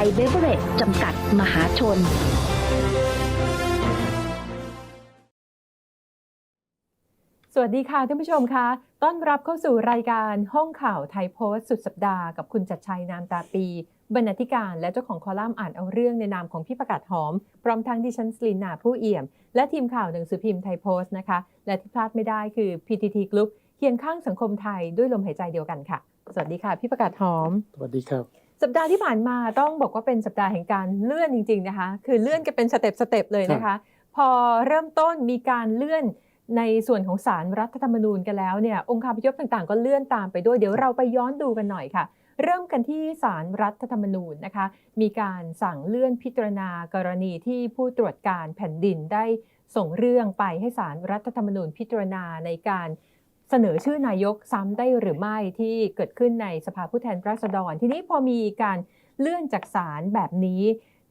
บริษัทไทยเบเวอเรจจำกัดมหาชน สวัสดีค่ะท่านผู้ชมคะต้อนรับเข้าสู่รายการห้องข่าวไทยโพสต์สุดสัปดาห์กับคุณจัดชัยนามตาปี บรรณาธิการและเจ้าของคอลัมน์อ่านเอาเรื่องในนามของพี่ประกาศหอม พร้อมทั้งดิฉันสลินนาผู้เอี่ยม และทีมข่าวหนังสือพิมพ์ไทยโพสต์นะคะ และที่พลาดไม่ได้คือ PTT Group เคียงข้างสังคมไทยด้วยลมหายใจเดียวกันค่ะ สวัสดีค่ะ พี่ประกาศหอม สวัสดีครับ สัปดาห์ที่ผ่านมาต้องบอกว่าเป็นสัปดาห์แห่งการเลื่อนจริง ๆนะคะ คือเลื่อนกันเป็นสเต็ปสเต็ปเลยนะคะ พอเริ่มต้นมีการเลื่อนในส่วนของสารรัฐธรรมนูญกันแล้วเนี่ยองค์คาพยพต่างๆ ก็เลื่อนตามไปด้วยเดี๋ยวเราไปย้อนดูกันหน่อยค่ะ เริ่มกันที่สารรัฐธรรมนูญนะคะ มีการสั่งเลื่อนพิจารณากรณีที่ผู้ตรวจการแผ่นดินได้ส่งเรื่องไปให้สารรัฐธรรมนูญพิจารณาในการ เสนอชื่อนายกซ้ำได้หรือไม่ที่เกิดขึ้นในสภาผู้แทนราษฎร ทีนี้พอมีการเลื่อนจากศาลแบบนี้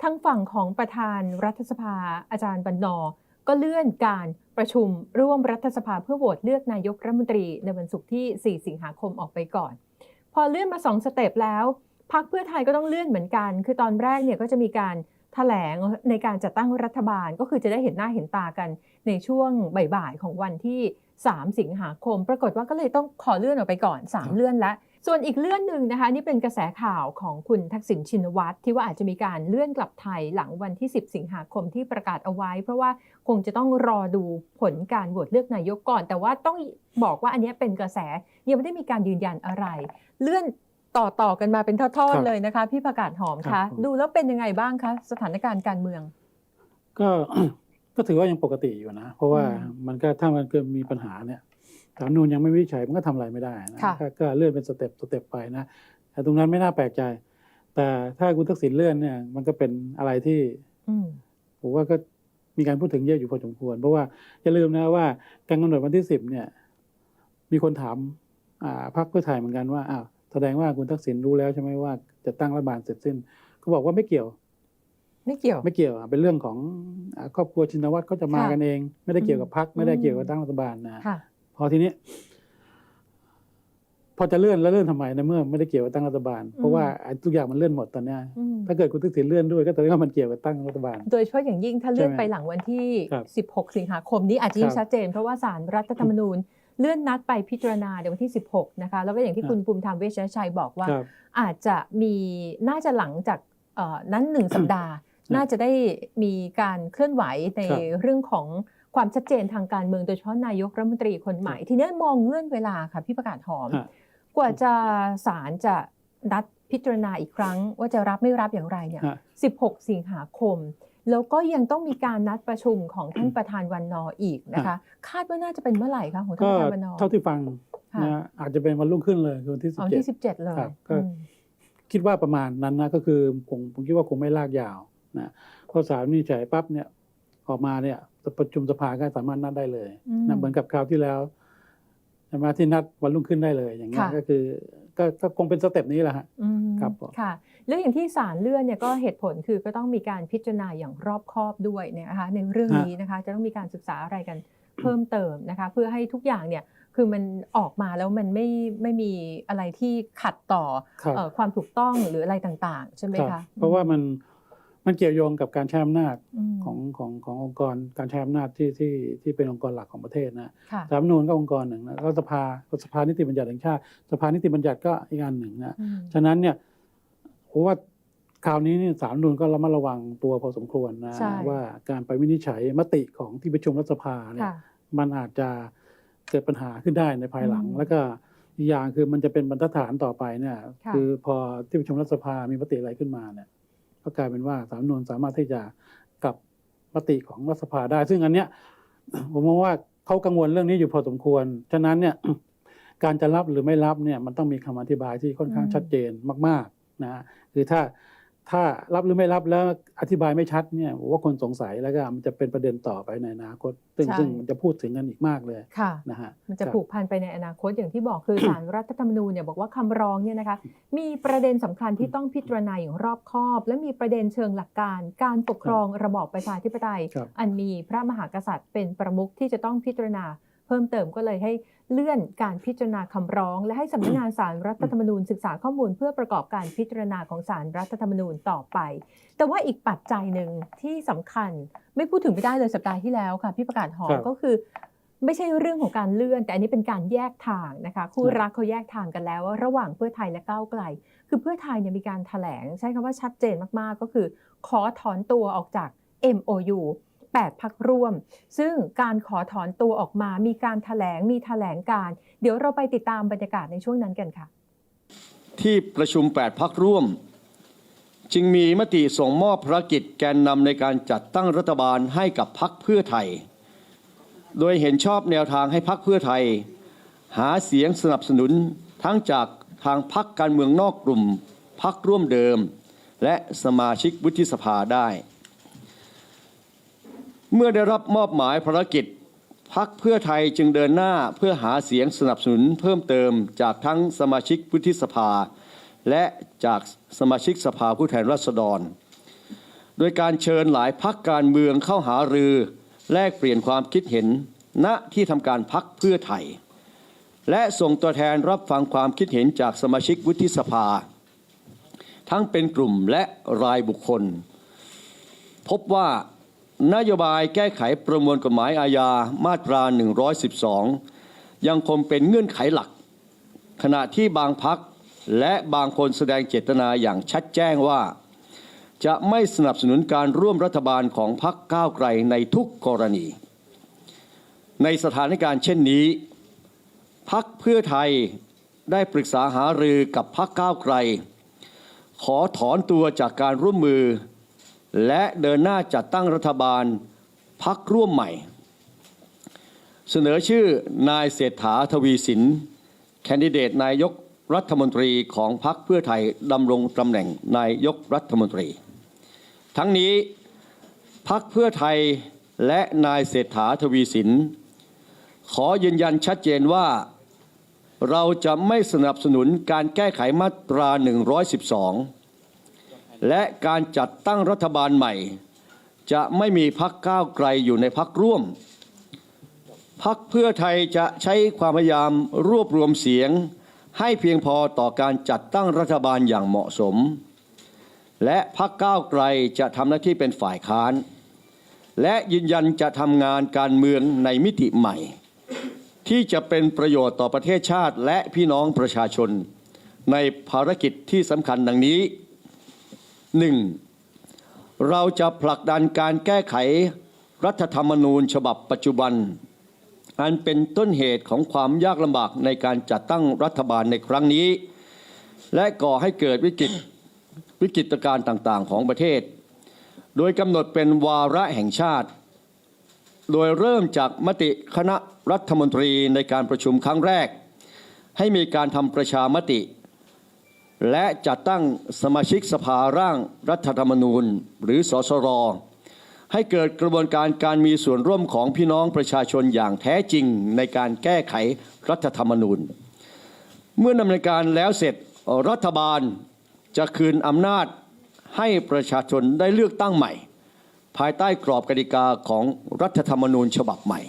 ทางฝั่งของประธานรัฐสภาอาจารย์บรรณอก็เลื่อนการประชุมร่วมรัฐสภาเพื่อโหวตเลือกนายกรัฐมนตรีในวันศุกร์ที่ 4 สิงหาคมออกไปก่อน พอเลื่อนมา2สเต็ปแล้วพรรคเพื่อไทยก็ต้องเลื่อนเหมือนกัน คือตอนแรกเนี่ยก็จะมีการแถลงในการจัดตั้งรัฐบาลก็คือจะได้เห็นหน้าเห็นตากันในช่วงบ่ายๆของวันที่ 3 สิงหาคม ปรากฏว่าก็เลยต้องขอเลื่อนออกไปก่อน 3 เลื่อนแล้วส่วนอีกเลื่อนหนึ่งนะคะ นี่เป็นกระแสข่าวของคุณทักษิณชินวัตรที่ว่าอาจจะมีการเลื่อนกลับไทยหลังวันที่ 10 สิงหาคมที่ประกาศเอาไว้ เพราะว่าคงจะต้องรอดูผลการโหวตเลือกนายกก่อน แต่ว่าต้องบอกว่าอันเนี้ยเป็นกระแสยังไม่ได้มีการยืนยันอะไร เลื่อนต่อต่อกันมาเป็นทอดครัๆบเลยนะคะ พี่ประกาศหอมครัคะบผมดูแล้วเป็นยังไงบ้างคะสถานการณ์การเมือง ก็ ก็ถือว่ายังปกติอยู่นะ เพราะว่าอืมมันก็ถ้ามันเกิดมีปัญหาเนี่ยสารนูนยังไม่วินิจฉัยมันก็ทำอะไรไม่ได้นะค่ะก็ก็เลื่อนเป็นสเต็ปสเต็ปไปนะแต่ตรงนั้นไม่น่าแปลกใจ แต่ถ้าคุณทักษิณเลื่อนเนี่ย มันก็เป็นอะไรที่อืมผมว่าก็มีการพูดถึงเยอะอยู่พอสมควร เพราะว่าอย่าลืมนะว่า การกำหนดวันที่สิบเนี่ย มีคนถามอ่าพรรคเพื่อไทยเหมือนกันว่าอ้าวแสดงว่าคุณทักษิณรู้แล้วใช่ไหมว่าจะตั้งรัฐบาลเสร็จสิ้นเขาบอกว่าไม่เกี่ยว ไม่เกี่ยว ไม่เกี่ยวอะเป็นเรื่องของอ่าครอบครัวชินวัตรเขาจะมาค่ะกันเอง ไม่ได้เกี่ยวกับพรรคไม่ได้เกี่ยวกับตั้งรัฐบาลนะค่ะพอทีนี้พอจะเลื่อนแล้วเลื่อนทำไมในเมื่อไม่ได้เกี่ยวกับตั้งรัฐบาล เพราะว่าไอ้ทุกอย่างมันเลื่อนหมดตอนเนี้ยอืมถ้าเกิดคุณทักษิณเลื่อนด้วยก็แสดงว่ามันเกี่ยวกับตั้งรัฐบาล โดยเฉพาะอย่างยิ่งถ้าเลื่อนใช่ไหมไปหลังวันที่ครับ16 สิงหาคมนี้อาจจะยิ่คงรับชัดเจน เพราะว่าสารรัฐธรรมนูญเลื่อนนัดไปพิจารณาในวันที่ 16 นะคะ แล้วก็อย่างที่ครับคุณภูมิธรรมเวชยชัยบอกว่าครับอาจจะมีน่าจะหลังจากเอ่อนั้นหนึ่งสัปดาห์ น่าจะได้มีการเคลื่อนไหวในครับเรื่องของความชัดเจนทางการเมืองโดยเฉพาะนายกรัฐมนตรีคนใหม่ ทีนี้มองเงื่อนเวลาค่ะพี่ประกาศหอมฮะกว่าจะศาลจะนัดพิจารณาอีกครั้ง ว่าจะรับไม่รับอย่างไรเนี่ยฮะ16 สิงหาคม แล้วก็ยังต้องมีการนัดประชุมของท่านประธานวันนออีกนะคะ คาดว่าน่าจะเป็นเมื่อไหร่คะของท่านก็ประธานวันนอเท่าที่ฟังค่ะนะอาจจะเป็นวันรุ่งขึ้นเลยคือวันที่สิบเอาเจ็ดที่17เลยครับก็อืมคิดว่าประมาณนั้นนะก็คือผมผมคิดว่าคงไม่ลากยาว นะพอสารวินิจฉัยปั๊บเนี่ยออกมาเนี่ยประชุมสภาก็สามารถนัดได้เลยอืมนะเหมือนกับคราวที่แล้วใช่ไหมที่นัดวันรุ่งขึ้นได้เลยอย่างเงี้ยค่ะก็คือก็ก็คงเป็นสเต็ปนี้แหละฮะอืมครับผมค่ะแล้วอย่างที่ศาลเลื่อนเนี่ยก็เหตุผลคือก็ต้องมีการพิจารณาอย่างรอบคอบด้วยเนี่ยนะคะในเรื่องนี้นะคะจะต้องมีการศึกษาอะไรกันเพิ่มเติมนะคะ เพื่อให้ทุกอย่างเนี่ยคือมันออกมาแล้วมันไม่ไม่มีอะไรที่ขัดต่อครับเอ่อความถูกต้องหรืออะไรต่าง ๆ ใช่ไหมครัคะบเพราะว่ามัน มันเกี่ยวโยงกับการใช้อำนาจมของของขององค์กรการใช้อำนาจที่ที่ที่เป็นองค์กรหลักของประเทศนะค่ะสามนูนก็องค์กรหนึ่งนะแล้วสภาสภานิติบัญญัติแห่งชาติ สภานิติบัญญัติก็อีกอันหนึ่งนะอืมฉะนั้นเนี่ยผมว่าคราวนี้เนี่ยสารรัฐธรรมนูนก็ระมัดระวังตัวพอสมควรนะใช่ว่าการไปวินิจฉัยมติของที่ประชุมรัฐสภาเนี่ยค่ะมันอาจจะเกิดปัญหาขึ้นได้ในภายหลังอืมแล้วก็อีกอย่างคือมันจะเป็นบรรทัดฐานต่อไปเนี่ยค่ะคือพอที่ประชุมรัฐสภามีมติอะไรขึ้นมาเนี่ย ก็กลายเป็นว่าสามนูนสามารถที่จะกลับมติของรัฐสภาได้ ซึ่งอันเนี้ยผมมองว่าเขากังวลเรื่องนี้อยู่พอสมควร ฉะนั้นเนี่ยการจะรับหรือไม่รับเนี่ยมันต้องมีคำอธิบายที่ค่อนข้างชัดเจนมากๆนะคือถ้า ถ้ารับหรือไม่รับแล้วอธิบายไม่ชัดเนี่ยผมว่าคนสงสัยแล้วก็มันจะเป็นประเด็นต่อไปในอนาคต ซึ่งซึ่งมันจะพูดถึงกันอีกมากเลยค่ะนะฮะมันจะครับผูกพันไปในอนาคตอย่างที่บอกคือสารรัฐธรรมนูญเนี่ยบอกว่าคำร้องเนี่ยนะคะมีประเด็นสำคัญที่ต้องพิจารณาอย่างรอบคอบ และมีประเด็นเชิงหลักการ การปกครองระบอบประชาธิปไตยครับอันมีพระมหากษัตริย์เป็นประมุขที่จะต้องพิจารณา เพิ่มเติมก็เลยให้เลื่อนการพิจารณาคำร้อง และให้สำนักงานสารรัฐธรรมนูญศึกษาข้อมูลเพื่อประกอบการพิจารณาของสารรัฐธรรมนูญต่อไป แต่ว่าอีกปัจจัยหนึ่งที่สำคัญไม่พูดถึงไม่ได้เลยสัปดาห์ที่แล้วค่ะพี่ประกาศหอครับก็คือไม่ใช่เรื่องของการเลื่อน แต่อันนี้เป็นการแยกทางนะคะคู่รักเขาแยกทางกันแล้วว่าระหว่างเพื่อไทยและก้าวไกล คือเพื่อไทยเนี่ยมีการแถลง ใช้คำว่าชัดเจนมากๆ ก็คือ ขอถอนตัวออกจาก MOU 8 พักร่วม ซึ่งการขอถอนตัวออกมา มีการแถลง มีแถลงการ เดี๋ยวเราไปติดตามบรรยากาศในช่วงนั้นกันค่ะ ที่ประชุม 8 พักร่วม จึงมีมติส่งมอบภารกิจแกนนำในการจัดตั้งรัฐบาลให้กับพักเพื่อไทย โดยเห็นชอบแนวทางให้พักเพื่อไทย หาเสียงสนับสนุนทั้งจากทางพักการเมืองนอกกลุ่มพักร่วมเดิม และสมาชิกวุฒิสภาได้ เมื่อได้รับมอบหมายภารกิจพักเพื่อไทยจึงเดินหน้าเพื่อหาเสียงสนับสนุนเพิ่มเติมจากทั้งสมาชิกวุฒิสภา และจากสมาชิกสภาผู้แทนราษฎร โดยการเชิญหลายพักการเมืองเข้าหารือแลกเปลี่ยนความคิดเห็นณที่ทำการพักเพื่อไทย และส่งตัวแทนรับฟังความคิดเห็นจากสมาชิกวุฒิสภา ทั้งเป็นกลุ่มและรายบุคคล พบว่า นโยบายแก้ไขประมวลกฎหมายอาญามาตรา 112 ยังคงเป็นเงื่อนไขหลัก ขณะที่บางพักและบางคนแสดงเจตนาอย่างชัดแจ้งว่า จะไม่สนับสนุนการร่วมรัฐบาลของพักก้าวไกลในทุกกรณี ในสถานการณ์เช่นนี้ พักเพื่อไทยได้ปรึกษาหารือกับพักก้าวไกล ขอถอนตัวจากการร่วมมือ และเดินหน้าจัดตั้งรัฐบาลพักร่วมใหม่ เสนอชื่อนายเศรษฐาทวีสิน แคนดิเดตนายกรัฐมนตรีของพรรคเพื่อไทยดำรงตำแหน่งนายกรัฐมนตรี ทั้งนี้พรรคเพื่อไทยและนายเศรษฐาทวีสิน ขอยืนยันชัดเจนว่า เราจะไม่สนับสนุนการแก้ไขมาตรา 112 และการจัดตั้งรัฐบาลใหม่ จะไม่มีพักก้าวไกลอยู่ในพักร่วม พักเพื่อไทยจะใช้ความพยายามรวบรวมเสียง ให้เพียงพอต่อการจัดตั้งรัฐบาลอย่างเหมาะสม และพักก้าวไกลจะทำหน้าที่เป็นฝ่ายค้าน และยืนยันจะทำงานการเมืองในมิติใหม่ ที่จะเป็นประโยชน์ต่อประเทศชาติและพี่น้องประชาชน ในภารกิจที่สำคัญดังนี้ 1. เราจะผลักดันการแก้ไขรัฐธรรมนูญฉบับปัจจุบัน อันเป็นต้นเหตุของความยากลำบากในการจัดตั้งรัฐบาลในครั้งนี้ และก่อให้เกิดวิกฤตวิกฤตการณ์ต่างๆ ของประเทศ โดยกำหนดเป็นวาระแห่งชาติ โดยเริ่มจากมติคณะรัฐมนตรีในการประชุมครั้งแรก ให้มีการทำประชามติ และจัดตั้งสมาชิกสภาร่างรัฐธรรมนูญ หรือสสร ให้เกิดกระบวนการการมีส่วนร่วมของพี่น้องประชาชนอย่างแท้จริงในการแก้ไขรัฐธรรมนูญ เมื่อดำเนินการแล้วเสร็จรัฐบาลจะคืนอำนาจให้ประชาชนได้เลือกตั้งใหม่ ภายใต้กรอบกติกาของรัฐธรรมนูญฉบับใหม่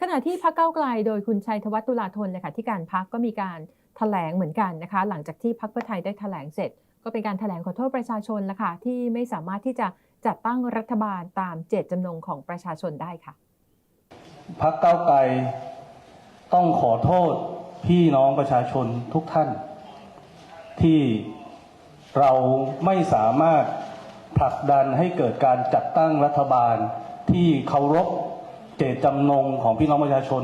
ขณะที่พักเก้าไกลโดยคุณชัยธวัฒน์ตุลาธนเลยค่ะที่การพักก็มีการ ถลงเหมือนกันนะคะ หลังจากที่พักเพื่อไทยได้แถลงเสร็จ ก็เป็นการแถลงขอโทษประชาชนละค่ะที่ไม่สามารถที่จะจัดตั้งรัฐบาลตามเจตจำนงของประชาชนได้ค่ะพักเก้าวไกลต้องขอโทษพี่น้องประชาชนทุกท่าน ที่เราไม่สามารถผลักดันให้เกิดการจัดตั้งรัฐบาลที่เคารพเจตจำนงของพี่น้องประชาชน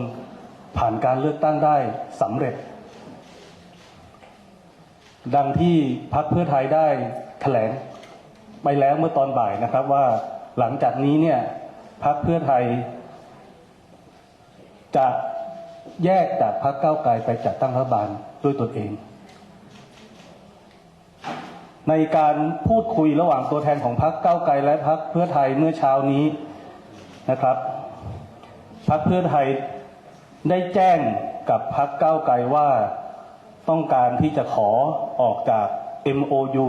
ผ่านการเลือกตั้งได้สำเร็จ ดังที่พักเพื่อไทยได้แถลงไปแล้วเมื่อตอนบ่ายนะครับว่าหลังจากนี้เนี่ยพักเพื่อไทย จะแยกจากพรรคก้าไกลไปจัดตั้งรัฐบาลด้วยตนเอง ในการพูดคุยระหว่างตัวแทนของพรรคก้าไกลและพรรคเพื่อไทยเมื่อเช้านี้นะครับพรรคเพื่อไทยได้แจ้งกับพรรคก้าไกลว่า ต้องการที่จะขอออกจาก MOU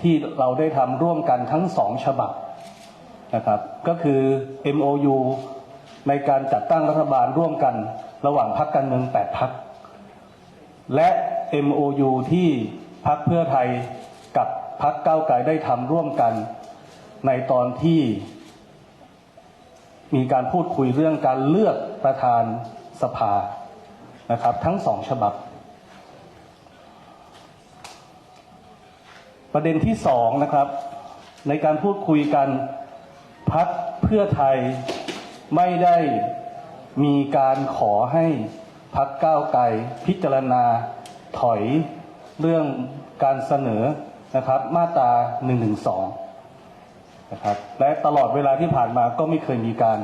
ที่เราได้ทำร่วมกันทั้งสองฉบับนะครับ ก็คือ MOU ในการจัดตั้งรัฐบาลร่วมกันระหว่างพรรคการเมือง 8พรรคและ MOU ที่พรรคเพื่อไทยกับพรรคก้าวไกลได้ทำร่วมกัน ในตอนที่ มีการพูดคุยเรื่องการเลือกประธานสภานะครับ ทั้งสองฉบับ ประเด็นที่สองนะครับ ในการพูดคุยกันพักเพื่อไทยไม่ได้มีการขอให้พักก้าวไกลพิจารณาถอยเรื่องการเสนอนะครับ มาตรา1นึนะครับและตลอดเวลาที่ผ่านมาก็ไม่เคยมีการ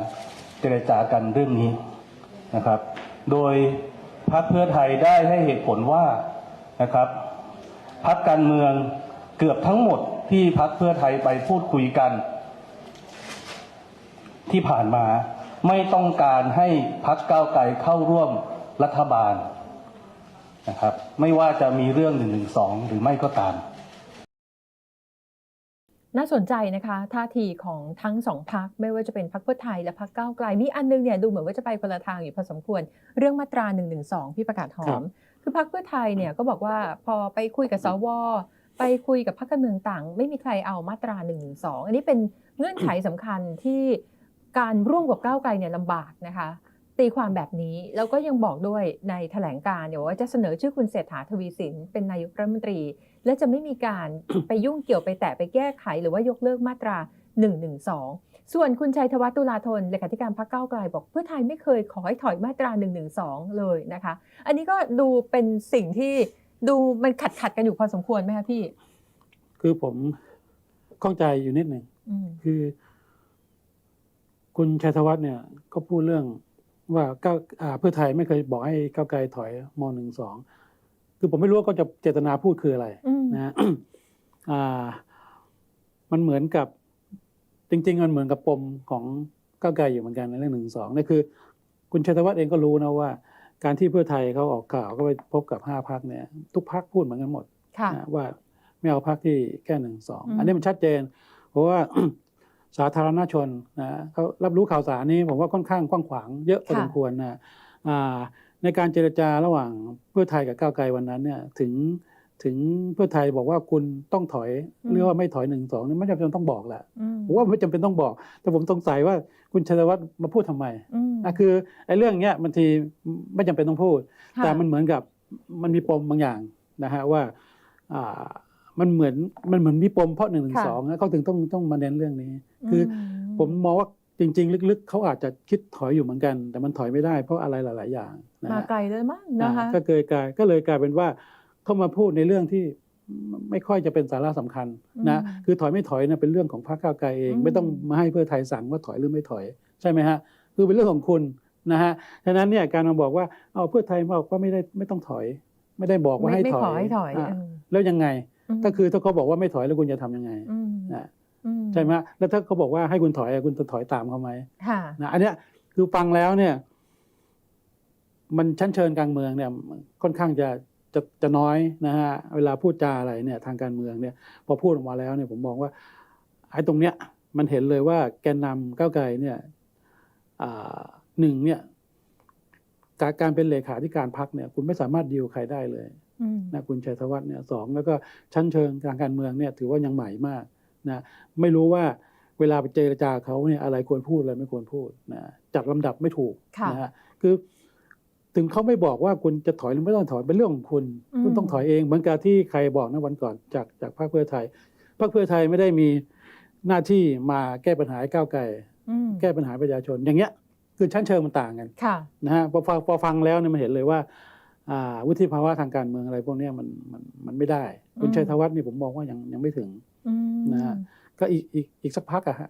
เจรจากันเรื่องนี้นะครับ โดยพรรคเพื่อไทยได้ให้เหตุผลว่านะครับพักการเมือง เกือบทั้งหมดที่พักเพื่อไทยไปพูดคุยกัน ที่ผ่านมาไม่ต้องการให้พักก้าวไกลเข้าร่วมรัฐบาลนะครับ ไม่ว่าจะมีเรื่องหนึ่งหนึ่งสองหรือไม่ก็ตาม น่าสนใจนะคะท่าทีของทั้งสองพักไม่ว่าจะเป็นพักเพื่อไทยและพักก้าวไกลมีอันนึงเนี่ยดูเหมือนว่าจะไปคนละทางอยู่พอสมควร เรื่องมาตรา1นึพี่ประกาศหอครัมบคือพักเพื่อไทยเนี่ยก็บอกว่าพอไปคุยกับสว ไปคุยกับพรรคการเมืองต่าง ไม่มีใครเอามาตรา1นึอันนี้เป็นเงื่อนไขสำคัญที่การร่วมกับก้าวไกลเนี่ยลำบากนะคะ ตีความแบบนี้แล้วก็ยังบอกด้วยในแถลงการ์เนี่ยว่าจะเสนอชื่อคุณเศรษฐาทวีสินเป็นนายกรัฐมนตรี และจะไม่มีการไปยุ่งเกี่ยวไปแตะไปแก้ไข หรือว่ายกเลิกมาตรา112ส่วนคุณชัยธวัฒน์ตุลาธนเลขาธิการพรรคก้าวไกลบอกเพื่อไทยไม่เคยขอให้ถอยมาตรา112เลยนะคะ อันนี้ก็ดูเป็นสิ่งที่ ดูมันขัดขัดๆกันอยู่พอสมควรไหมคะพี่ คือผมข้องใจอยู่นิดหนึ่งอืมคือ คุณชัยธวัฒน์เนี่ย ก็พูดเรื่องว่าก้าวอ่าเพื่อไทยไม่เคยบอกให้ก้าวไกลถอยมหนึ่งสองคือผมไม่รู้ว่าก็จะเจตนาพูดคืออะไร อืมนะฮะ อ่า มันเหมือนกับ จริง ๆ มันเหมือนกับปมของก้าวไกลอยู่เหมือนกันในเรื่องหนึ่งสองนี่คือ คุณชัยธวัฒน์เองก็รู้นะว่า การที่เพื่อไทยเขาออกข่าวก็ไปพบกับห้าพักเนี่ย ทุกพักพูดเหมือนกันหมดค่ะนะว่าไม่เอาพักที่แค่หนึ่งสองอืมอันนี้มันชัดเจน เพราะว่าสาธารณชนนะเขารับรู้ข่าวสารนี้ผมว่าค่อนข้างกว้างขวางเยอะพอสมควรนะอ่าในการเจรจาระหว่างเพื่อไทยกับก้าวไกลวันนั้นเนี่ยถึง ถึงเพื่อไทยบอกว่าคุณต้องถอยหรือว่าไม่ถอยหนึ่งสองนี่ไม่จำเป็นต้องบอกแหละอืมผมว่าไม่จำเป็นต้องบอก แต่ผมสงสัยว่าคุณชัยวัฒน์มาพูดทำไมอืมนะคือไอ้เรื่องเนี้ยบางทีไม่จำเป็นต้องพูดค่ะแต่มันเหมือนกับมันมีปมบางอย่างนะฮะว่าอ่ามันเหมือนมันเหมือนมีปมเพราะหนึ่งถึงสองเขาถึงต้องต้องมาเน้นเรื่องนี้ คืออผมมองว่าจริง ๆ ลึกๆเขาอาจจะคิดถอยอยู่เหมือนกัน แต่มันถอยไม่ได้เพราะอะไรหลาย ๆ อย่างนะมาฮะไกลเลยมั้งนะคะอ่าก็เลยกลายก็เลยกลายเป็นว่า เขามาพูดในเรื่องที่ไม่ค่อยจะเป็นสาระสำคัญนะอืมคือถอยไม่ถอยนะเป็นเรื่องของพรรคก้าวไกลเองอืมไม่ต้องมาให้เพื่อไทยสั่งว่าถอยหรือไม่ถอยใช่ไหมฮะคือเป็นเรื่องของคุณนะฮะฉะนั้นเนี่ยการมาบอกว่าเอาเพื่อไทยบอกว่าไม่ได้ไม่ต้องถอย ไม่ได้บอกว่าไม่ให้ไม่ถอยขอให้ถอยะเออแล้วยังไงมก็คือถ้าเขาบอกว่าไม่ถอยแล้วคุณจะทำยังไงอืมนะอืใช่ไหมแล้วถ้าเขาบอกว่าให้คุณถอยอะคุณจะถอยตามเขาไหมค่ะนะอันเนี้ยคือฟังแล้วเนี่ย มันชั้นเชิญกลางเมืองเนี่ย ค่อนข้างจะ จะจะน้อยนะฮะเวลาพูดจาอะไรเนี่ยทางการเมืองเนี่ยพอพูดออกมาแล้วเนี่ยผมมองว่าไอ้ตรงเนี้ยมันเห็นเลยว่าแกนนำก้าวไกลเนี่ยอ่าหนึ่งเนี่ยการการเป็นเลขาธิการพักเนี่ยคุณไม่สามารถดีลใครได้เลยอืมนะคุณชัยธวัฒน์เนี่ยสองแล้วก็ชั้นเชิงทางการเมืองเนี่ยถือว่ายังใหม่มากนะไม่รู้ว่าเวลาไปเจรจาเขาเนี่ยอะไรควรพูดอะไรไม่ควรพูดนะจัดลำดับไม่ถูกค่ะนะฮะคือ ถึงเขาไม่บอกว่าคุณจะถอยหรือไม่ต้องถอยเป็นเรื่องของคุณอืมคุณต้องถอยเองเหมือนกับที่ใครบอกนะวันก่อนจากจากพรรคเพื่อไทยพรรคเพื่อไทยไม่ได้มีหน้าที่มาแก้ปัญหาให้ก้าวไกลอืมแก้ปัญหาประชาชน อย่างเงี้ย คือชั้นเชิงมันต่างกันค่ะนะฮะพอฟังพอฟังแล้วเนี่ยมันเห็นเลยว่าอ่าวุฒิภาวะทางการเมืองอะไรพวกเนี้ยมันมันมันไม่ได้ คุณอืมชัยธวัฒน์นี่ผมมองว่ายังยังไม่ถึงอืมนะฮะก็อีกอีกอีกสักพักอะฮะ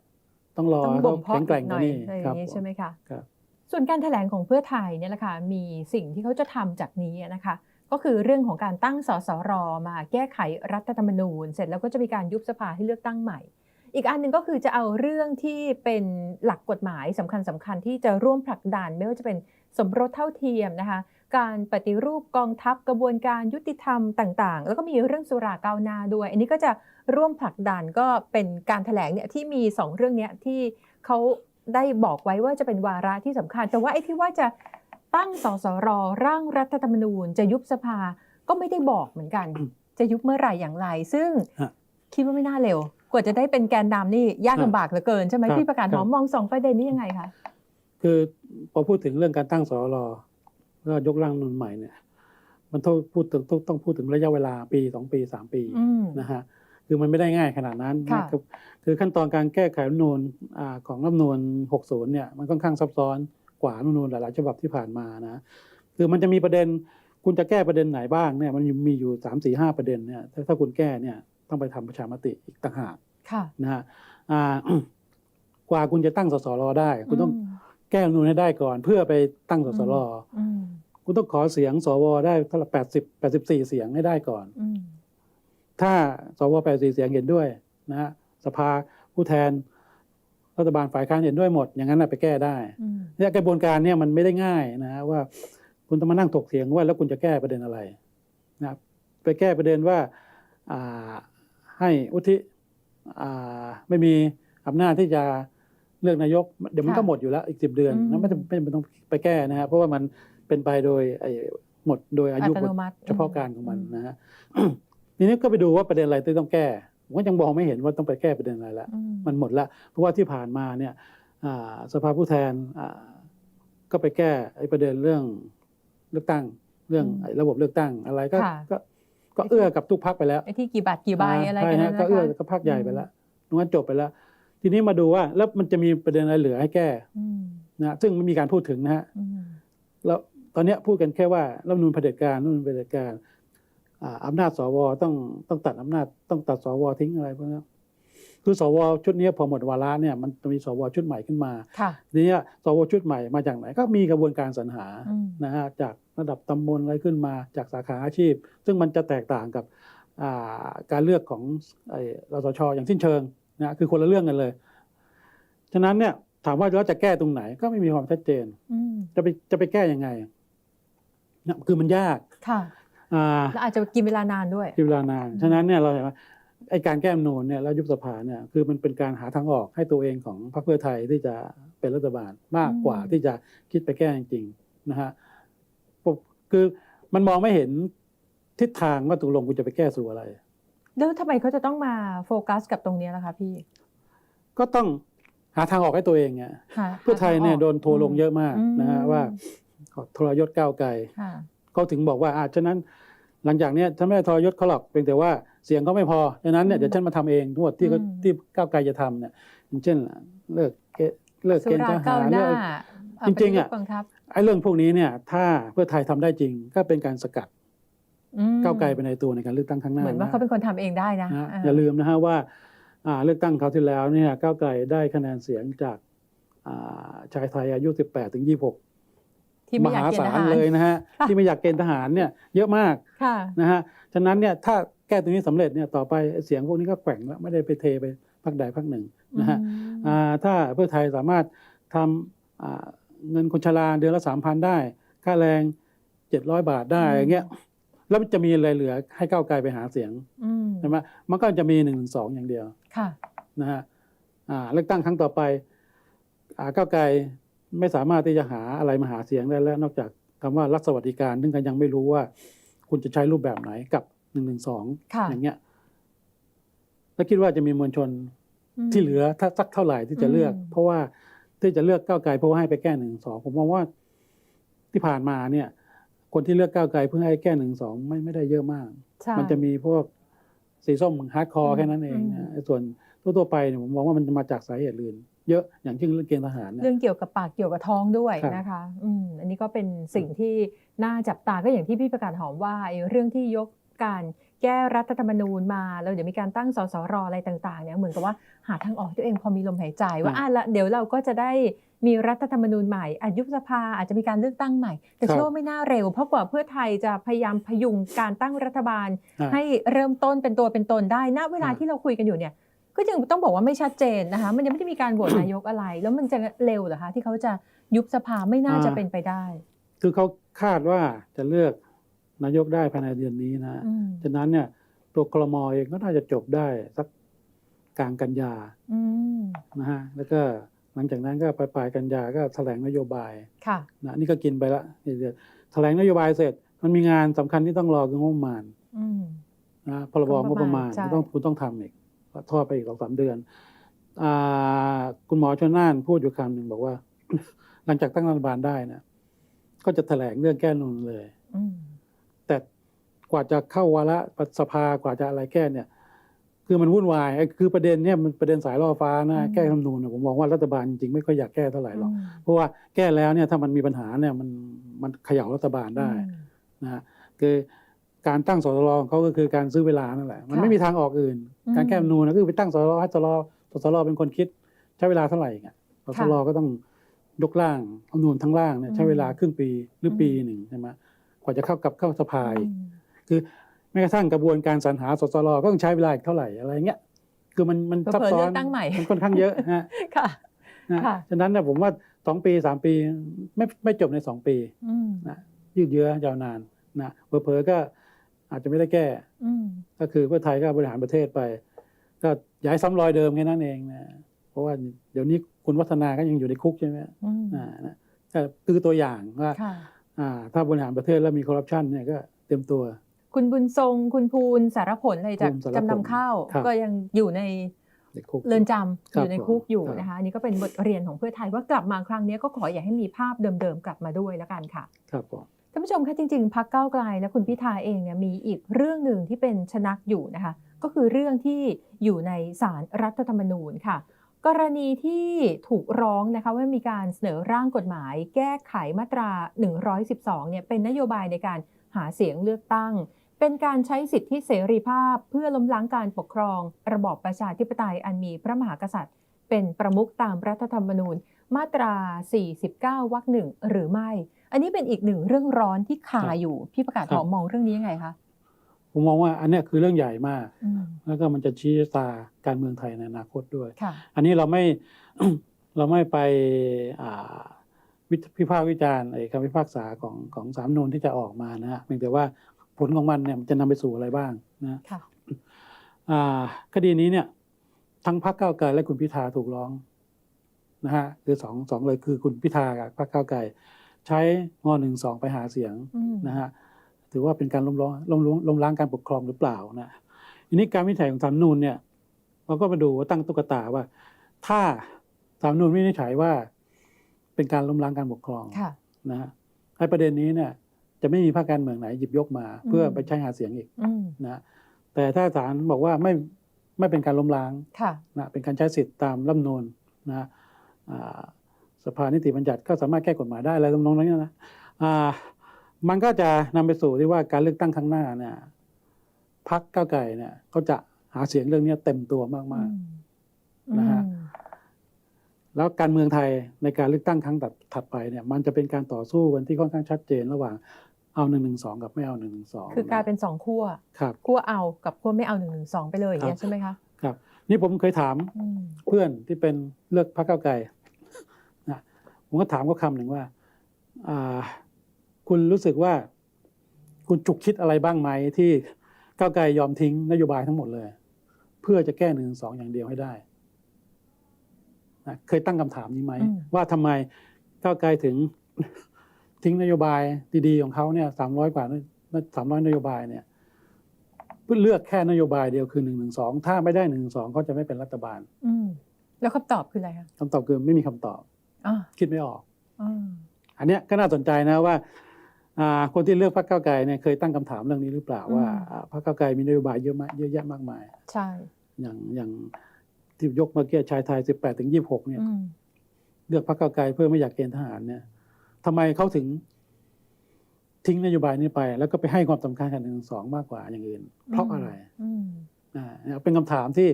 ต้องรอต้องให้บ่เขามเพาะแข็งแกร่งอีกหน่ว่าอยนี้อะไรอครัย่าบงนี้ผมใช่ไหมคะครับ ส่วนการแถลงของเพื่อไทยเนี่ยแหละค่ะมีสิ่งที่เขาจะทำจากนี้นะคะก็คือเรื่องของการตั้งสสรมาแก้ไขรัฐธรรมนูญ เสร็จแล้วก็จะมีการยุบสภาให้เลือกตั้งใหม่ อีกอันหนึ่งก็คือจะเอาเรื่องที่เป็นหลักกฎหมายสำคัญสคัญๆที่จะร่วมผลักดัน ไม่ว่าจะเป็นสมรสเท่าเทียมนะคะ การปฏิรูปกองทัพกระบวนการยุติธรรมต่างๆ แล้วก็มีเรื่องสุราก้าวหน้าด้วย อันนี้ก็จะร่วมผลักดันก็เป็นการแถลงเนี่ยที่มีสองเรื่องเนี้ยที่เขา ได้บอกไว้ว่าจะเป็นวาระที่สำคัญ แต่ว่าไอ้ที่ว่าจะตั้งสสรร่างรัฐธรรมนูญ จะยุบสภาก็ไม่ได้บอกเหมือนกัน จะยุบเมื่อไหร่อย่างไร ซึ่งฮะคิดว่าไม่น่าเร็ว กว่าจะได้เป็นแกนนำนี่ยากครับลำบากเหลือเกินใช่ไหมครับพี่ประกาศครัหบอมมองสองประเด็นนี้ยังไงคะคือพอพูดถึงเรื่องการตั้งสรก็ยกร่างรัฐธรรมนูนใหม่เนี่ย มันต้องพูดถึงต้องต้องพูดถึงระยะเวลาปีสองปีสามปีอืมนะฮะ คือมันไม่ได้ง่ายขนาดนั้นค่ะนะครับคือขั้นตอนการแก้ไขรัฐธรรมนูญอ่าของรัฐธรรมนูญ60 เนี่ยมันค่อนข้างซับซ้อนกว่ารัฐธรรมนูญหลายๆฉบับที่ผ่านมานะคือมันจะมีประเด็นคุณจะแก้ประเด็นไหนบ้างเนี่ยมันมีอยู่สามสี่ห้าประเด็นเนี่ยถ้าถ้าคุณแก้เนี่ยต้องไปทำประชามติอีกต่างหากค่ะนะฮะอ่ากว่าคุณจะตั้งสสรได้ คุณต้องแก้รัฐธรรมนูญให้ได้ก่อน เพื่อไปตั้งสสรอืมคุณต้องขอเสียงสวได้เท่าไหร่แปดสิบแปดสิบสี่เสียงให้ได้ก่อนอืม ถ้าสวแปดสี่เสียงเห็นด้วยนะฮะสภาผู้แทนรัฐบาลฝ่ายค้านเห็นด้วยหมด อย่างนั้นนะไปแก้ได้อืมเนี่ยกระบวนการเนี่ยมันไม่ได้ง่ายนะฮะว่า คุณต้องมานั่งถกเถียงว่าแล้วคุณจะแก้ประเด็นอะไรนะครับไปแก้ประเด็นว่าอ่าให้อุทิอ่าไม่มีอำนาจที่จะเลือกนายก เดี๋ยวมันก็หมดอยู่แล้วอีกสิบเดือนนะไม่จำเป็นต้องไปแก้นะฮะเพราะว่ามันเป็นไปโดยไอ้หมดโดยอายุอัตโนมัติเฉพาะการของมันนะฮะ ทีนี้ก็ไปดูว่าประเด็นอะไรที่ต้องแก้ผมก็ยังมองไม่เห็นว่าต้องไปแก้ประเด็นอะไรละอืมมันหมดละเพราะว่าที่ผ่านมาเนี่ยอ่าสภาผู้แทนอ่าก็ไปแก้ไอ้ประเด็นเรื่องเลือกตั้งเรื่องอืมไอ้ระบบเลือกตั้งอะไรก็ค่ะก็ก็เอื้อกับทุกพักไปแล้วไอ้ที่กี่บาทกี่ใบอะไรใช่กันฮะนะก็นะเอื้อคะกับพักใหญ่ไปแล้วตรงนั้นจบไปแล้ว ทีนี้มาดูว่าแล้วมันจะมีประเด็นอะไรเหลือให้แก้อืมนะซึ่งไม่มีการพูดถึงนะฮะอืมแล้วตอนเนี้ยพูดกันแค่ว่ารัฐธรรมนูญเผด็จการรัฐธรรมนูญเผด็จการ อ่าอำนาจสวต้องต้องตัดอำนาจต้องตัดสวทิ้งอะไรพวกนี้คือสวชุดเนี้ยพอหมดวาระเนี่ยมันจะมีสวชุดใหม่ขึ้นมาค่ะทีเนี้ยสวชุดใหม่มาจากไหนก็มีกระบวนการสรรหาอืมนะฮะจากระดับตำบลอะไรขึ้นมาจากสาขาอาชีพ ซึ่งมันจะแตกต่างกับอ่าการเลือกของไอ้รสชอย่างสิ้นเชิงนะคือคนละเรื่องกันเลย ฉะนั้นเนี่ยถามว่าเราจะแก้ตรงไหนก็ไม่มีความชัดเจนอืมจะไปจะไปแก้ยังไงนะคือมันยากค่ะอ่า แล้วอาจจะกินเวลานานด้วยใช้เวลานาน ฉะนั้นเนี่ยเราเห็นว่าไอ้การแก้รัฐธรรมนูนเนี่ยแล้วยุบสภาเนี่ยคือมันเป็นการหาทางออกให้ตัวเองของพรรคเพื่อไทยที่จะเป็นรัฐบาลมากกว่าอืมที่จะคิดไปแก้จริงๆนะฮะผมคือมันมองไม่เห็นทิศทางว่าตกลงกูจะไปแก้สู่อะไร แล้วทำไมเขาจะต้องมาโฟกัสกับตรงเนี้ยล่ะคะพี่ ก็ต้องหาทางออกให้ตัวเองไงหาเพื่อไทยเนี่ยหาทางออกโดนทัวร์ลงเยอะมากอืมนะฮะว่าทรยศก้าวไกลค่ะ เขาถึงบอกว่าอ่าฉะนั้นหลังจากเนี้ยฉันไม่ได้ทรยศเขาหรอกเพียงแต่ว่าเสียงเขาไม่พอฉะนั้นเนี่ยอืมเดี๋ยวฉันมาทำเองทั้งหมดที่เขาอืมที่ก้าวไกลจะทำเนี่ยอย่างเช่นเลิกเกเลิกสุเกณฑ์ราทก้าหาวรหเลิน้ากจริงๆอะปฏิรูปบังคับไอ้เรื่องพวกนี้เนี่ย ถ้าเพื่อไทยทำได้จริงก็เป็นการสกัดอืมก้าวไกลไปในตัวในการเลือกตั้งครั้งหน้าเหมือนว่าเขาเป็นคนทำเองได้นะนะฮะอ่าอย่าลืมนะฮะว่าอ่าเลือกตั้งคราวที่แล้วเนี่ยก้าวไกลได้คะแนนเสียงจากอ่าชายไทยอายุ 18 ถึง 26 ที่ไม่อยากเกณฑ์ทหารเลยนะฮะค่ะที่ไม่อยากเกณฑ์ทหารเนี่ยเยอะมากค่ะนะฮะฉะนั้นเนี่ยถ้าแก้ตรงนี้สำเร็จเนี่ยต่อไปเสียงพวกนี้ก็แกว่งแล้วไม่ได้ไปเทไปพักใดพักหนึ่งนะฮะอืมอ่าถ้าเพื่อไทยสามารถทำอ่าเงินคนชราเดือนละสามพันได้ ค่าแรงเจ็ดร้อยบาทได้อย่างเงี้ยแล้วมันจะมีอะไรเหลือให้ก้าวไกลไปหาเสียงอืมใช่ไหมมันก็จะมีหนึ่งสองอย่างเดียวค่ะนะฮะอ่าเลือกตั้งครั้งต่อไปอ่าก้าวไกล ไม่สามารถที่จะหาอะไรมาหาเสียงได้แล้ว นอกจากคำว่ารัฐสวัสดิการ ซึ่งก็ยังไม่รู้ว่า คุณจะใช้รูปแบบไหนกับหนึ่งหนึ่งสองค่ะอย่างเงี้ยแล้วคิดว่าจะมีมวลชนมที่เหลือถ้าสักเท่าไหร่ที่จะเลือกอืมเพราะว่าที่จะเลือกก้าวไกลเพราะว่าให้ไปแก้หนึ่งสองผมมองว่าที่ผ่านมาเนี่ย คนที่เลือกก้าวไกลเพื่อให้แก้หนึ่งสองไม่ไม่ได้เยอะมากใช่มันจะมีพวกสีส้มฮาร์ดคออืร์มแค่นั้นเองอืนะมไอ้ส่วนทั่วๆไปเนี่ยผมมองว่ามันจะมาจากสาเหตุอื่น เยอะอย่างเช่นเรื่องเกณฑ์ทหารเนี่ยเรื่องเกี่ยวกับปากเกี่ยวกับท้องด้วยครับนะคะอืมอันนี้ก็เป็นสิ่งที่น่าจับตาก็อย่างที่พี่ประกาศหอมว่าไอ้เรื่องที่ยกการแก้รัฐธรรมนูญมาแล้วเดี๋ยวมีการตั้งสสรอะไรต่างๆเนี่ยเหมือนกับว่าหาทางออกตัวเองพอมีลมหายใจ ว่าอะละเดี๋ยวเราก็จะได้มีรัฐธรรมนูญใหม่อายุบสภาอาจจะมีการเลือกตั้งใหม่ แต่ครับเชื่อว่าไม่น่าเร็ว เพราะกว่าเพื่อไทยจะพยายามพยุงการตั้งรัฐบาลอ่าให้เริ่มต้นเป็นตัวเป็นตนได้ณเวลาอ่าที่เราคุยกันอยู่เนี่ย ก็ยังต้องบอกว่าไม่ชัดเจนนะคะ มันยังไม่ได้มีการโหวตนายกอะไร แล้วมันจะเร็วเหรอคะที่เขาจะยุบสภาไม่น่าจะเป็นไปได้ คือเขาคาดว่าจะเลือกนายกได้ภายในเดือนนี้นะอืมฉะนั้นเนี่ยตัวคลมเองก็น่าจะจบได้สักกลางกันยาอืมนะฮะแล้วก็หลังจากนั้นก็ปลายปลายๆกันยาก็แถลงนโยบายค่ะนะนี่ก็กินไปละนี่เดี๋ยวแถลงนโยบายเสร็จ มันมีงานสำคัญที่ต้องรอคืองบประมาณอืมนะพรบงบประมาณใช่ต้องคุณต้องทำอีก ก็ทอดไปอีกสองสามเดือนอ่าคุณหมอชนน่านพูดอยู่คำหนึ่งบอกว่า หลังจากตั้งรัฐบาลได้นะก็จะแถลงเรื่องแก้รัฐธรรมนูนเลยอืมแต่กว่าจะเข้าวาระสภากว่าจะอะไรแก้เนี่ย คือมันวุ่นวายไอ้คือประเด็นเนี่ยมันประเด็นสายล่อฟ้านะแก้รัฐธรรมนูญนะผมมองว่ารัฐบาลจริงๆไม่ค่อยอยากแก้เท่าไหร่หรอกเพราะว่าแก้แล้วเนี่ยถ้ามันมีปัญหาเนี่ยมันมันเขย่ารัฐบาลได้นะฮะคือ การตั้งสสรของเขาก็คือการซื้อเวลานั่นแหละ มันค่ะไม่มีทางออกอื่นอืมการแก้รัฐธรรมนูญนะคือไปตั้งสสรให้สสรสสรเป็นคนคิดใช้เวลาเท่าไหร่อีกอะสสรก็ต้องยกร่างรัฐธรรมนูญทั้งร่างเนี่ยใช้เวลาครึ่งปีหรือปีหนึ่งใช่ไหมกว่าจะเข้ากับเข้าสภาอีกอืมคือแม้กระทั่งกระบวนการสรรหาสสรก็ต้องใช้เวลาอีกเท่าไหร่อะไรเงี้ยคือมันมันเผลอๆซับซ้อนเลือกตั้งใหม่มันค่อนข้างเยอะฮะค่ะนะค่ะฉะนั้นเนี่ยผมว่าสองปีสามปีไม่ไม่จบในสองปีอืมนะยืดเยื้อยาวนานนะเผลอๆก็ อาจจะไม่ได้แก้อืมก็คือเพื่อไทยก็บริหารประเทศไป ก็ย้ายซ้ำรอยเดิมแค่นั้นเองนะเพราะว่าเดี๋ยวนี้คุณวัฒนาก็ยังอยู่ในคุกใช่ไหมอืมอ่านะก็คือตัวอย่างว่าค่ะอ่าถ้าบริหารประเทศแล้วมีคอร์รัปชันเนี่ยก็เต็มตัว คุณบุญทรงคุณภูลสารผลอะไรจากภูลสารผลจำนำข้าวครับก็ยังอยู่ในในคุกเรือนจำครัอบยู่ในคุกอยู่ครับนะคะอันนี้ก็เป็นบทเรียนของเพื่อไทยว่ากลับมาครั้งนี้ก็ขออย่าให้มีภาพเดิมๆกลับมาด้วยแล้วกันค่ะ ครับผมท่านผู้ชมคะจริงๆพักเก้าไกลและคุณพิธาเองเนี่ยมีอีกเรื่องหนึ่งที่เป็นชนักอยู่นะคะ ก็คือเรื่องที่อยู่ในสารรัฐธรรมนูญค่ะ กรณีที่ถูกร้องนะคะว่ามีการเสนอร่างกฎหมาย แก้ไขมาตรา 112เนี่ยเป็นนโยบายในการหาเสียงเลือกตั้ง เป็นการใช้สิทธิเสรีภาพเพื่อล้มล้างการปกครอง ระบอบประชาธิปไตยอันมีพระมหากษัตริย์ เป็นประมุขตามรัฐธรรมนูญ มาตรา 49วรรคหนึ่งหรือไม่ อันนี้เป็นอีกหนึ่งเรื่องร้อนที่คาอยู่พี่ประกาศหอมมองเรื่องนี้ยังไงคะผมมองว่าอันเนี้ยคือเรื่องใหญ่มากอืมแล้วก็มันจะชี้ชะตาการเมืองไทยในอนาคตด้วยค่ะอันนี้เราไม่เราไม่ไปอ่าวิพิพากษ์วิจารณ์ไอ้คำพิพากษาของของสามนูนที่จะออกมานะฮะเพียงแต่ว่าผลของมันเนี่ยมันจะนำไปสู่อะไรบ้างนะค่ะอ่าคดีนี้เนี่ย ทั้งพรรคก้าวไกลและคุณพิธาถูกร้องนะฮะคือสองสองเลยคือคุณพิธากับพรรคก้าวไกล ใช้งอหนึ่งสองไปหาเสียงอืมนะฮะถือว่าเป็นการล้มล้างล้มล้างล้มล้างการปกครองหรือเปล่านะทีนี้การวินิจฉัยของสามนูนเนี่ยเราก็มาดูว่าตั้งตุ๊กตาว่า ถ้าสามนูนวินิจฉัยว่า เป็นการล้มล้างการปกครองค่ะนะฮะในประเด็นนี้เนี่ยจะไม่มีภาคการเมืองไหนหยิบยกมา เพื่อไปใช้หาเสียงอีกอืมนะแต่ถ้าศาลบอกว่าไม่ไม่เป็นการล้มล้างค่ะนะเป็นการใช้สิทธิ์ตามรัฐธรรมนูญนะอ่า สภานิติบัญญัติก็สามารถแก้กฎหมายได้อะไรตรงน้องนี้นะอ่ามันก็จะนำไปสู่ที่ว่าการเลือกตั้งครั้งหน้าเนี่ยพักก้าวไก่เนี่ยเขาจะหาเสียงเรื่องนี้เต็มตัวมากอืมนะฮะอืมๆแล้วการเมืองไทยในการเลือกตั้งครั้งถัดถัดไปเนี่ย มันจะเป็นการต่อสู้กันที่ค่อนข้างชัดเจนระหว่างเอาหนึ่งหนึ่งสองกับไม่เอาหนึ่งหนึ่งสองคือกลายเป็นสองขั้วครับขั้วเอากับขั้วไม่เอาหนึ่งหนึ่งสองไปเลยอย่างเงี้ยใช่ไหมคะครับ นี่ผมเคยถามอืมเพื่อนที่เป็นเลือกพรรคก้าวไกลนะ ผมก็ถามเขาคำหนึ่งว่าอ่า คุณรู้สึกว่า คุณจุกคิดอะไรบ้างไหมที่ก้าวไกลยอมทิ้งนโยบายทั้งหมดเลย เพื่อจะแก้หนึ่งสองอย่างเดียวให้ได้นะเคยตั้งคำถามนี้ไหมอืมว่าทำไมก้าวไกลถึงทิ้งนโยบายดีๆของเขาเนี่ยสามร้อยกว่าสามร้อยนโยบายเนี่ยเพื่อเลือกแค่นโยบายเดียวคือหนึ่งหนึ่งสองถ้าไม่ได้หนึ่งสองเขาจะไม่เป็นรัฐบาลอืมแล้วคำตอบคืออะไรคะคำตอบคือไม่มีคำตอบอ่า คิดไม่ออกอ่าอันเนี้ยก็น่าสนใจนะว่าอ่าคนที่เลือกพรรคก้าวไกลเนี่ยเคยตั้งคำถามเรื่องนี้หรือเปล่าว่าอ่าพรรคก้าวไกลมีนโยบายเยอะมากเยอะแยะมากมาย ใช่ อย่างอย่างที่ยกเมื่อกี้ชายไทย 18 ถึง 26 เนี่ยอืมเลือกพรรคก้าวไกลเพื่อไม่อยากเกณฑ์ทหารเนี่ยทำไมเขาถึงทิ้งนโยบายนี้ไป แล้วก็ไปให้ความสำคัญกับหนึ่งสองมากกว่าอย่างอื่น เพราะอะไรอืมอ่าเนี่ยเป็นคำถามที่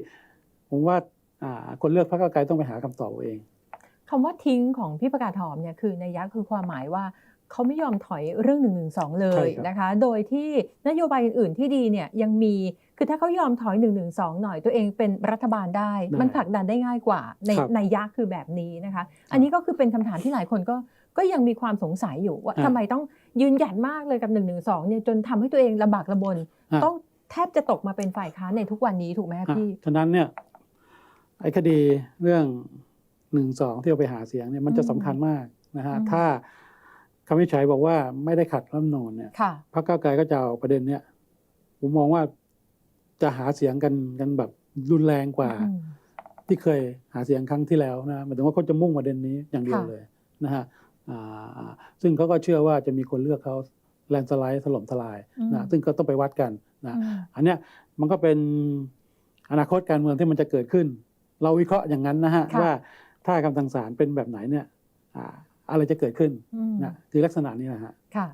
ผมว่าอ่าคนเลือกพรรคก้าวไกลต้องไปหาคำตอบเอาเอง คำว่าทิ้งของพี่ประกาศหอมเนี่ยคือในยยะคือความหมายว่าเขาไม่ยอมถอยเรื่องหนึ่งหนึ่งสองเลใช่ยครับนะคะ โดยที่นโยบายอื่นๆที่ดีเนี่ยยังมีคือถ้าเขายอมถอยหนึ่งหนึ่งสองหน่อยตัวเองเป็นรัฐบาลได้ มันผลักดันได้ง่ายกว่าในครับในยยะคือแบบนี้นะคะ อันนี้ก็คือเป็นคำถามที่หลายคนก็ก็ยังมีความสงสัยอยู่ว่าอ่าทำไมต้องยืนหยัดมากเลยกับ1นึเนี่ยจนทำให้ตัวเองลำบากลำบนอ่าต้องแทบจะตกมาเป็นฝ่ายค้านในทุกวันนี้ถูกไหมคะอะพี่ฉะนั้นเนี่ยไอ้คดีเรื่อง หนึ่งสองที่เอาไปหาเสียงเนี่ยมันจะอืมสำคัญมากนะฮะอืมถ้าคำวินิจฉัยบอกว่าไม่ได้ขัดรัฐธรรมนูญเนี่ยค่ะพรรคก้าวไกลก็จะเอาประเด็นเนี้ยผมมองว่าจะหาเสียงกันกันแบบรุนแรงกว่าอืมที่เคยหาเสียงครั้งที่แล้วนะหมายถึงว่าเขาจะมุ่งประเด็นนี้อย่างเดียวค่ะเลยนะฮะอ่าซึ่งเขาก็เชื่อว่าจะมีคนเลือกเขาแลนสไลด์ถล่มทลายอืมนะซึ่งก็ต้องไปวัดกันนะอืมอันเนี้ยมันก็เป็นอนาคตการเมืองที่มันจะเกิดขึ้น เราวิเคราะห์อย่างนั้นนะฮะค่ะว่า ถ้าคำสั่งศาลเป็นแบบไหนเนี่ยอ่าอะไรจะเกิดขึ้นอืมนะคือลักษณะนี้นะฮะค่ะ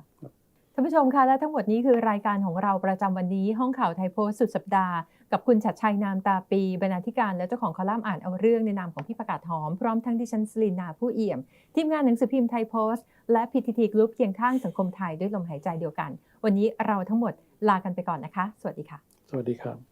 ท่านผู้ชมคะและทั้งหมดนี้คือรายการของเราประจำวันนี้ห้องข่าวไทยโพสต์สุดสัปดาห์กับคุณชัดชัยนามตาปีบรรณาธิการและเจ้าของคอลัมน์อ่านเอาเรื่องในนามของพี่ประกาศหอม พร้อมทั้งดิฉันสลินนาผู้เอี่ยม ทีมงานหนังสือพิมพ์ไทยโพสต์และพีทีทีกรุ๊ปเคียงข้างสังคมไทยด้วยลมหายใจเดียวกัน วันนี้เราทั้งหมดลากันไปก่อนนะคะ สวัสดีค่ะ สวัสดีครับ